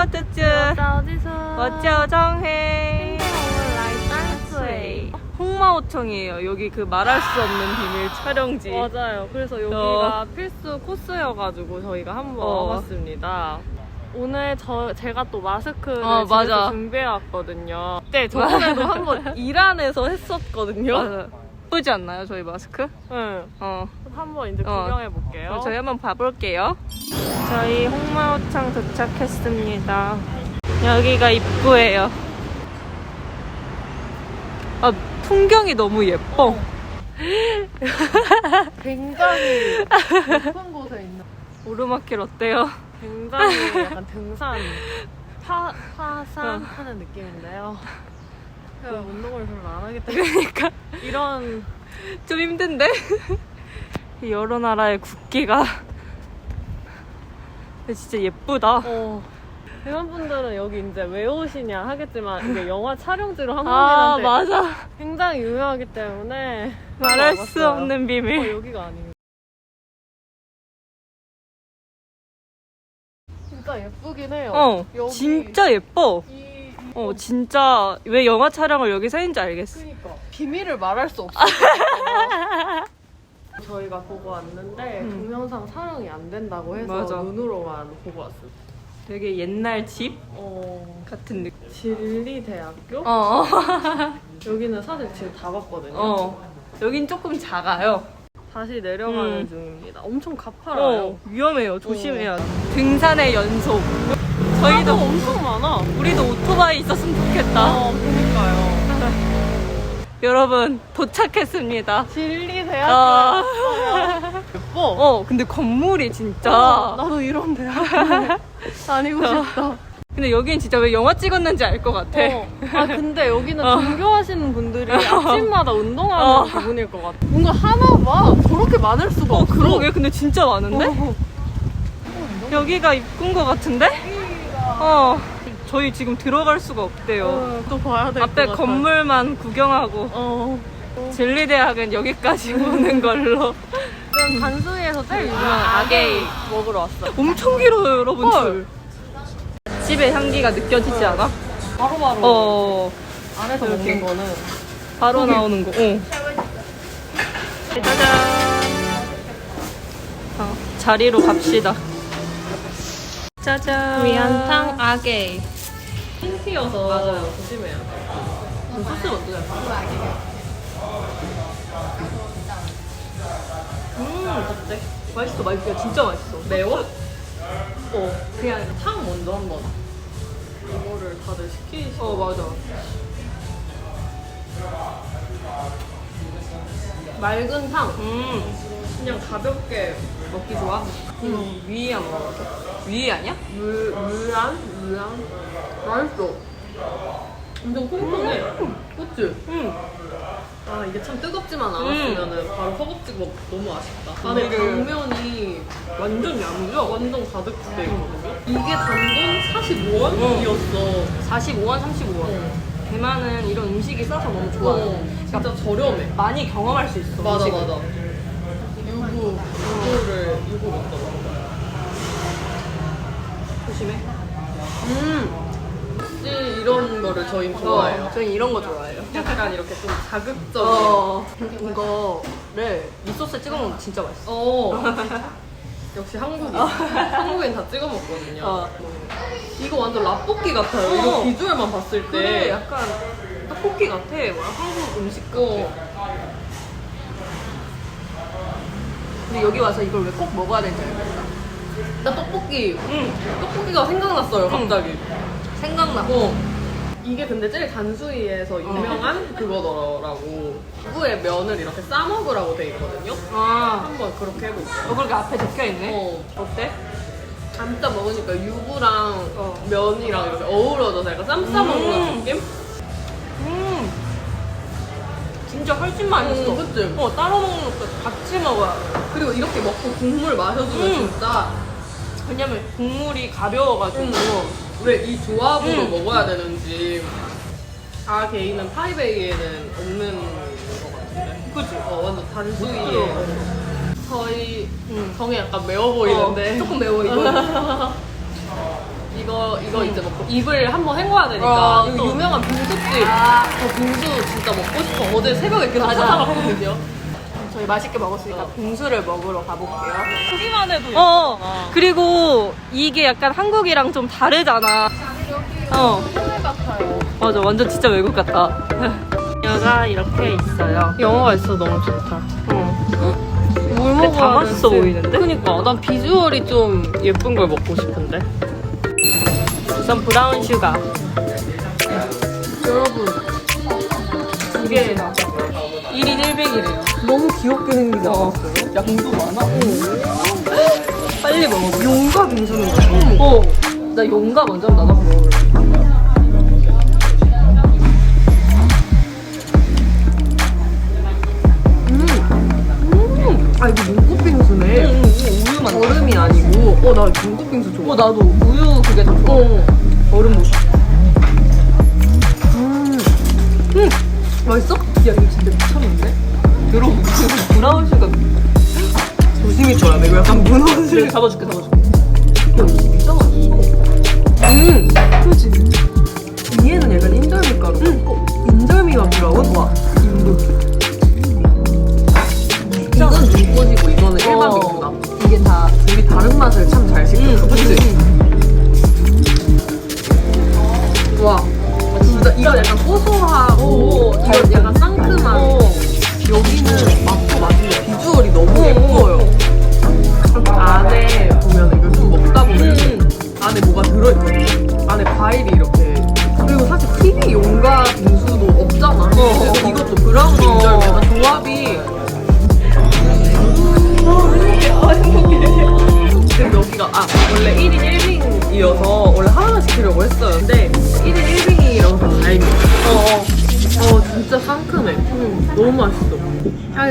것뜨쯔 어디서 멋져 정해 홍마호청이에요 여기 그 말할 수 없는 비밀 촬영지 맞아요 그래서 여기가 어. 필수 코스여가지고 저희가 한번 어. 와봤습니다 오늘 저 제가 또 마스크를 어, 맞아. 준비해 왔거든요. 네, 저번에도 한번 이란에서 했었거든요. 맞아. 예쁘지 않나요, 저희 마스크? 응. 어. 한번 이제 어. 구경해 볼게요. 저희 한번 봐볼게요 저희 홍마오청 도착했습니다 여기가 입구예요 아 풍경이 너무 예뻐 굉장히 높은 곳에 있는 오르막길 어때요? 굉장히 약간 등산 파 파산 어. 하는 느낌인데요. 제가 운동을 별로 안 하기 때문에 그러니까 이런 좀 힘든데? 이 여러 나라의 국기가. 근데 진짜 예쁘다. 어. 대만 분들은 여기 이제 왜 오시냐 하겠지만 이게 영화 촬영지로 아 한국인한테 맞아. 굉장히 유명하기 때문에 말할 수 와봤어요. 없는 어, 비밀. 여기가 아니에요. 진짜 예쁘긴 해요. 어 여기 진짜 예뻐. 이, 이 어 진짜 왜 영화 촬영을 여기서 했는지 알겠어. 그니까. 비밀을 말할 수 없어. 저희가 보고 왔는데 음. 동영상 촬영이 안 된다고 해서 맞아. 눈으로만 보고 왔어요. 되게 옛날 집 어, 같은 느낌 진리대학교? 어, 여기는 사실 지금 다 봤거든요. 어. 여긴 조금 작아요 다시 내려가는 음. 중입니다. 엄청 가파라요. 어, 위험해요 조심해야 돼 등산의 연속 저희도 저희도 엄청 많아. 우리도 오토바이 있었으면 좋겠다 어, 그니까요. 여러분 도착했습니다 진리대학교. 어. 예뻐. 어 근데 건물이 진짜 어, 나도 이런 다니고 싶다. 근데 여긴 진짜 왜 영화 찍었는지 알 것 같아 어. 아 근데 여기는 어. 등교하시는 분들이 아침마다 운동하는 어. 기분일 것 같아. 뭔가 하나 봐. 저렇게 많을 수가 어 없어. 그러게 근데 진짜 많은데? 어. 여기가 입구인 것 같은데? 어 저희 지금 들어갈 수가 없대요 어, 또 봐야 될 것 앞에 같아. 건물만 구경하고 어. 진리대학은 여기까지 오는 걸로 그럼 단수이에서 제일 유명한 아게이 먹으러 왔어요. 엄청 길어요 여러분 헐. 줄 집의 향기가 느껴지지 않아? 바로바로 어 안에서. 먹는 거는 바로 나오는 거 어. 짜잔 어, 자리로 갑시다 짜잔 위안탕 아게 흰티여서 맞아요. 조심해야 돼. 소스 어떠냐? 음 어때? 맛있어 맛있어 진짜 맛있어 매워? 어 그냥 탕 먼저 한번. 이거를 다들 시키시고. 어 맞아 맑은 탕. 음 그냥 가볍게 먹기 좋아? 음. 위에 안 먹어도 위에 아니야? 물, 물안? 물안? 맛있어. 엄청 콩콩해. 그치? 응 아, 이게 참 뜨겁지만 않았으면 바로 허겁지겁 먹- 너무 아쉽다. 안에 고기를- 당면이 완전 야무져 완전 가득 돼 있거든요. 이게 단돈 45원이었어. 45원 35원 대만은 이런 음식이 싸서 너무 좋아요 어, 진짜 저렴해. 많이 경험할 수 있어 맞아, 음식을. 맞아. 유부, 유부를, 유부 먹더라고. 조심해 음. 혹시 이런 거를 저희 좋아해요. 어, 저희 이런 거 좋아해요 약간 이렇게 좀 자극적인. 어 이거를 미소스에 찍어 먹으면 진짜 맛있어 어. 역시 한국인. 한국인 다 찍어 먹거든요. 어. 이거 완전 라볶이 같아요. 어. 이거 비주얼만 봤을 때. 그래 약간 떡볶이 같아 뭐야 한국 음식 같아 어. 근데 여기 와서 이걸 왜 꼭 먹어야 되는지 알겠다 나 떡볶이. 응 떡볶이가 생각났어요, 갑자기. 생각나 어. 이게 근데 제일 단수이에서 유명한 그거더라고. 구에 면을 이렇게 싸먹으라고 돼 있거든요. 아 한번 그렇게 해볼게요. 어, 그렇게 앞에 적혀있네 어. 어때? 감자 먹으니까 유부랑 어. 면이랑 이렇게 어우러져서 약간 쌈 싸먹는 음. 느낌? 음 진짜 훨씬 맛있어 음, 그치? 어 따로 먹는 것도 같이 먹어야 돼 그리고 이렇게 먹고 국물 마셔주면 음. 진짜 왜냐면 국물이 가벼워가지고 음. 왜 이 조합으로 음. 먹어야 되는지 아 개인은 파이베이에는 없는 것 같은데 그치? 어 완전 단수이에. 저희 음. 정이 약간 매워 보이는데 어, 조금 매워, 이거. 이거 이거 이거 이제 먹고 입을 한번 헹궈야 되니까 어, 이거 또. 유명한 빙수집 저 빙수 진짜 먹고 싶어 어제 새벽에 계속. 찾아봤거든요 저희 맛있게 먹었으니까 빙수를 먹으러 가볼게요 크기만 해도 어. 그리고 이게 약간 한국이랑 좀 다르잖아. 어. 같아요 맞아. 완전 진짜 외국 같다. 여가 이렇게 있어요. 영어가 있어 너무 좋다 어. 뭘 근데 다 맛있어 보이는데? 그니까 난 비주얼이 좀 예쁜 걸 먹고 싶은데 우선 브라운 슈가. 여러분 이게 1인 1백이래요. 너무 귀엽게 않았어요? 양도 많아? 빨리 먹어. 용과 빙수는 처음 먹어 어. 나 용가 먼저. 아 이거 눈꽃 빙수네 응, 이거 우유 맛. 얼음이 아니고 어 나 눈꽃 빙수 좋아 어, 나도 우유 그게 더 좋아. 어. 얼음 못. 음. 음. 맛있어? 야 이거 진짜 미쳤는데? 여러분, 지금 브라운 슈가. 조심히 줘야 돼. 이거 약간 무너질 내가. 잡아줄게, 잡아줄게. 야 진짜 맛있어. 음. 그지 위에는 약간 인절미 가루. 어, 인절미가 브라운? 와. 인도. 이건 눈꽃이고 이거는 일반 어. 빙수다. 이게 다 둘이 다른 맛을 참 잘 시켰어. 그치? 와. 아, 진짜 이거 약간 고소하고 오, 이건 약간 상큼한 어. 여기는 맛도 맛인데 비주얼이 너무 어, 예뻐요 안에 보면 이걸 좀 먹다 보면 음. 안에 뭐가 들어있거든요 안에 과일이 이렇게 그리고 사실 TV 용과 빙수도 없잖아 어. 그래서 이것도 브라운 어. 인절미 약간 조합이 그리고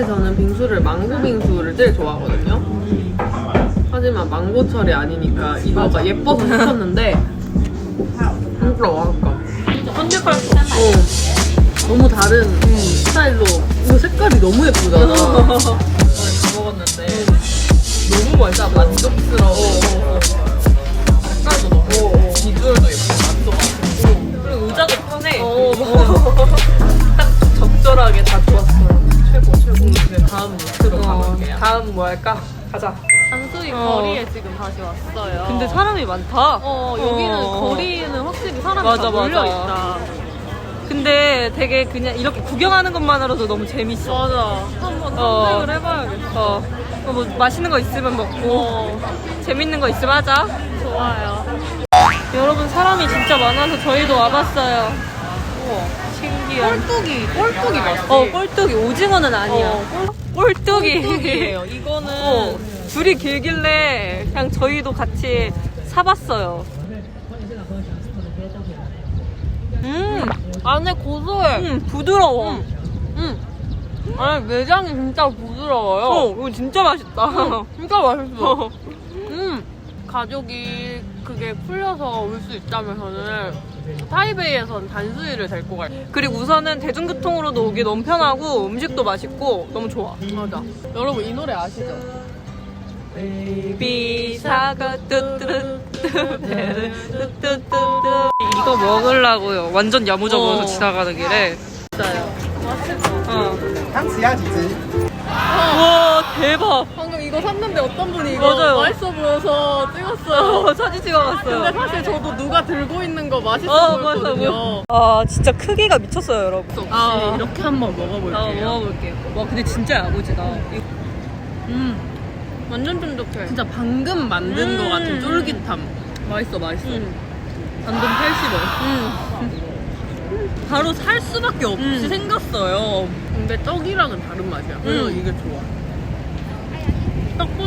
저는 빙수를 망고 빙수를 제일 좋아하거든요. 하지만 망고철이 아니니까 이거가 예뻐서 시켰는데 진짜 맛있다 선택할 수 어. 너무 다른 스타일로. 이거 색깔이 너무 예쁘잖아. 오늘 다 먹었는데. 너무 맛있어. 만족스러워. 색깔도 너무 비주얼도 예쁘고 맛도 맛있고. 그리고 의자도 편해. 어, 딱 적절하게 다 좋았어요. 이제 다음 루트로 어, 가볼게요. 다음 뭐 할까? 가자. 단수이 어. 거리에 지금 다시 왔어요. 근데 사람이 많다. 어, 여기는 어. 거리는 확실히 사람이 맞아, 다 몰려. 있다. 근데 되게 그냥 이렇게 구경하는 것만으로도 너무 재밌어. 맞아. 한번 어. 탐색을 해봐야겠어. 어. 어, 뭐 맛있는 거 있으면 먹고 재밌는 거 있으면 하자. 좋아요. 여러분 사람이 진짜 많아서 저희도 와봤어요. 우와. 신기한. 꼴뚜기, 꼴뚜기 맛있지? 어 꼴뚜기 오징어는 아니야. 어, 꼴뚜기. 꼴뚜기예요. 이거는 어, 줄이 길길래 그냥 저희도 같이 사봤어요. 음, 안에 고소해. 음 부드러워. 음. 아니, 내장이 진짜 부드러워요. 어, 이거 진짜 맛있다. 진짜 맛있어. 어. 음, 가족이 그게 풀려서 올 수 있다면서는 타이베이에선 단수이를 데리고 갈. 그리고 우선은 대중교통으로도 오기 너무 편하고 음식도 맛있고 너무 좋아. 맞아. 여러분 이 노래 아시죠? 비사가 뚜뚜뚜 뚜뚜뚜뚜 이거 먹으려고요. 완전 야무져서 어. 지나가는 길에. 진짜요. 어. 汤匙要几只？ 와 대박. 방금 이거 샀는데 어떤 분이 이거 맞아요. 맛있어 보여서 찍었어요. 어, 사진 찍어봤어요. 근데 사실 저도 누가 들고 있는 거 맛있어 어, 맞아. 보였거든요. 아, 진짜 크기가 미쳤어요, 여러분. 아, 이렇게 한번 먹어볼게요. 아, 먹어볼게요. 와, 근데 진짜 야무지다. 이거- 음, 완전 쫀득해. 진짜 방금 만든 음. 거 같은 쫄깃함. 맛있어, 맛있어. 음. 단돈 80원. 음. 바로 살 수밖에 없이 음. 생겼어요. 근데 떡이랑은 다른 맛이야. 그래서 음. 이게 좋아.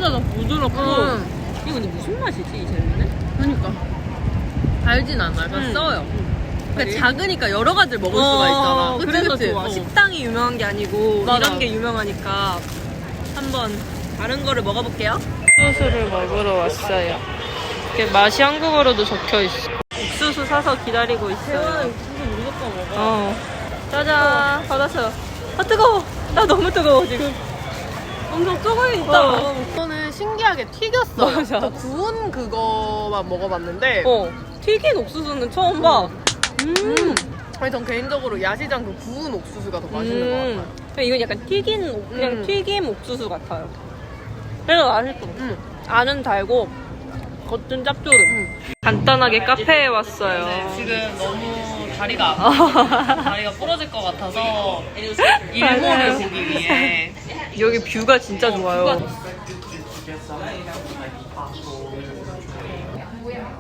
떡보다 더 부드럽고. 음. 이거 근데 무슨 맛이지, 이 젤리는? 그러니까 달진 않아. 약간 음. 써요. 그러니까 작으니까 여러 가지를 먹을 수가 있잖아. 그치, 그래서 그치? 좋아. 어. 식당이 유명한 게 아니고 맞아. 이런 게 유명하니까 한번 다른 거를 먹어볼게요. 옥수수를 먹으러 왔어요. 이게 맛이 한국어로도 적혀 있어. 옥수수 사서 기다리고 있어요. 옥수수 무조건 먹어. 어. 짜잔. 받았어요. 아, 뜨거워. 나 너무 뜨거워, 지금. 엄청 뜨거워 있다. 어. 신기하게 튀겼어요. 맞아. 저 구운 그거만 먹어봤는데 어. 튀긴 옥수수는 처음 봐. 음. 아니 전 개인적으로 야시장 그 구운 옥수수가 더 맛있는 것 같아요. 그냥 이건 약간 튀긴 옥- 그냥 음. 튀김 옥수수 같아요. 그래서 맛있어. 음. 안은 달고 겉은 짭조름. 간단하게 카페에 왔어요. 네, 지금 너무 다리가 아파. 다리가 부러질 것 같아서 일몰을 맞아요. 보기 위해 여기 뷰가 진짜 좋아요.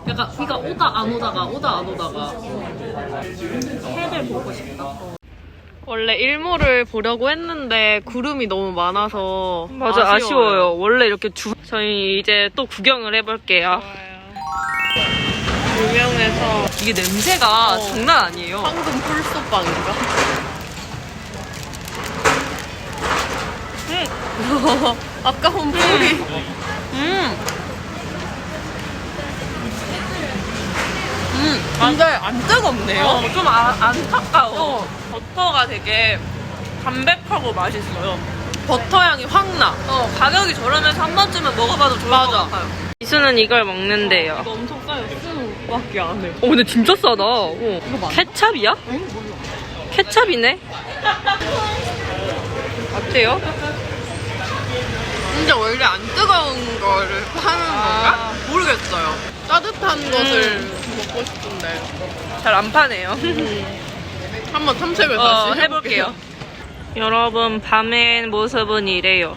약간 비가 오다 안 오다가 오다 안 오다가 해를 보고 싶다. 원래 일몰을 보려고 했는데 구름이 너무 많아서 맞아 아쉬워요. 원래 이렇게 주 저희 이제 또 구경을 해볼게요. 유명해서 이게 냄새가 어. 장난 아니에요. 황금 풀소빵인가? 아까운 풀이 음, 음, 근데 안 뜨겁네요. 어, 좀 아, 안타까워. 버터가 되게 담백하고 맛있어요. 버터 향이 확 나. 어, 가격이 저렴해서 한 번쯤은 먹어봐도 좋을 맞아. 것 같아요. 이수는 이걸 먹는데요. 이거 엄청 싸요. 수밖에 안 해. 어, 근데 진짜 싸다. 어. 케찹이야? 케찹이네? 어때요? 근데 원래 안 뜨거운 거를 파는 건가? 모르겠어요. 따뜻한 것을 먹고 싶은데. 잘 안 파네요. 한번 탐색을 어, 다시 해볼게요. 여러분, 밤의 모습은 이래요.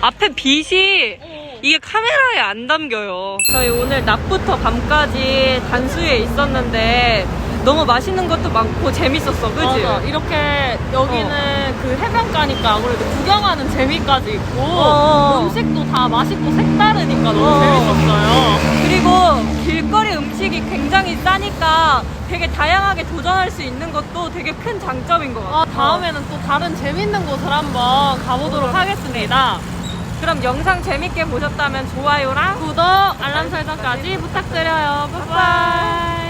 앞에 빛이 이게 카메라에 안 담겨요. 저희 오늘 낮부터 밤까지 단수에 있었는데 너무 맛있는 것도 많고 재밌었어, 그지? 맞아. 이렇게 여기는 그 해변가니까 아무래도 구경하는 재미까지 있고 어. 음식도 다 맛있고 색다르니까 너무 어. 재밌었어요. 그리고 길거리 음식이 굉장히 싸니까 되게 다양하게 도전할 수 있는 것도 되게 큰 장점인 것 같아요. 아, 다음에는 또 다른 재밌는 곳을 한번 가보도록 하겠습니다. 그럼 영상 재밌게 보셨다면 좋아요랑 구독, 알람 설정까지 부탁드려요. 빠이빠이.